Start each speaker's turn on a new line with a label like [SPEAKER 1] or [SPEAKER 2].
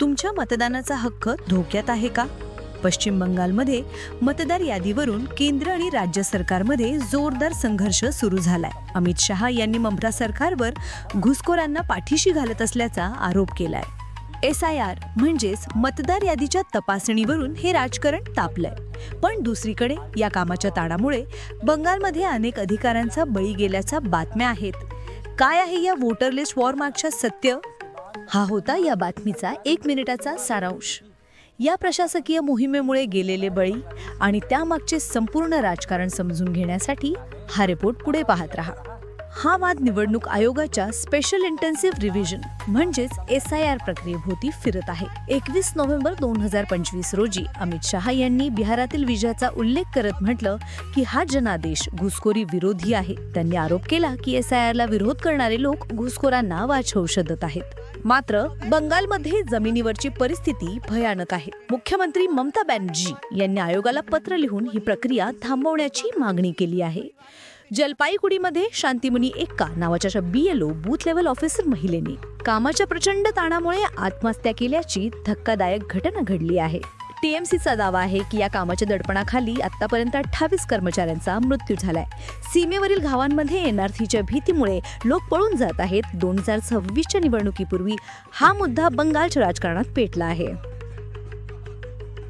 [SPEAKER 1] तुमच्या मतदानाचा हक्क धोक्यात आहे का? पश्चिम बंगालमध्ये मतदार यादीवरून केंद्र आणि राज्य सरकारमध्ये जोरदार संघर्ष सुरू झालाय. अमित शहा यांनी ममता सरकारवर घुसखोरांना पाठीशी घालत असल्याचा आरोप केलाय. एस आय आर म्हणजेच मतदार यादीच्या तपासणीवरून हे राजकारण तापलंय. पण दुसरीकडे या कामाच्या ताणामुळे बंगालमध्ये अनेक अधिकाऱ्यांचा बळी गेल्याच्या बातम्या आहेत. काय आहे या वोटर लिस्ट वॉर मागच्या सत्य? हा होता या बातमीचा एक मिनिटाचा सारांश. या प्रशासकीय मोहिमेमुळे गेलेले बळी आणि त्यामागचे संपूर्ण राजकारण समजून घेण्यासाठी हा रिपोर्ट पुढे पाहत राहा. हा वाद निवडणूक आयोगाच्या स्पेशल इंटेन्सिव्ह रिव्हिजन म्हणजेच एस आय आर प्रक्रियेभोवती फिरत आहे. एकवीस नोव्हेंबर दोन हजार पंचवीस रोजी अमित शहा यांनी बिहारातील विजयाचा उल्लेख करत म्हटलं की हा जनादेश घुसखोरी विरोधी आहे. त्यांनी आरोप केला की एस आय आरला विरोध करणारे लोक घुसखोरांना वाचवू शोधत आहेत. मात्र बंगालमध्ये जमिनीवरची परिस्थिती भयानक आहे. मुख्यमंत्री ममता बॅनर्जी यांनी आयोगाला पत्र लिहून ही प्रक्रिया थांबवण्याची मागणी केली आहे. जलपाईगुडीमध्ये शांतिमुनी एक्का नावाच्या बीएलओ बूथ लेवल ऑफिसर महिलेने कामाच्या प्रचंड ताणामुळे आत्महत्या केल्याची धक्कादायक घटना घडली आहे. टीएमसीचा दावा आहे की या कामाच्या दडपणाखाली आतापर्यंत अठ्ठावीस कर्मचाऱ्यांचा मृत्यू झालाय. सीमेवरील गावांमध्ये एनआरसीच्या भीतीमुळे लोक पळून जात आहेत. दोन हजार सव्वीसच्या निवडणुकीपूर्वी हा मुद्दा बंगालच्या राजकारणात पेटला आहे.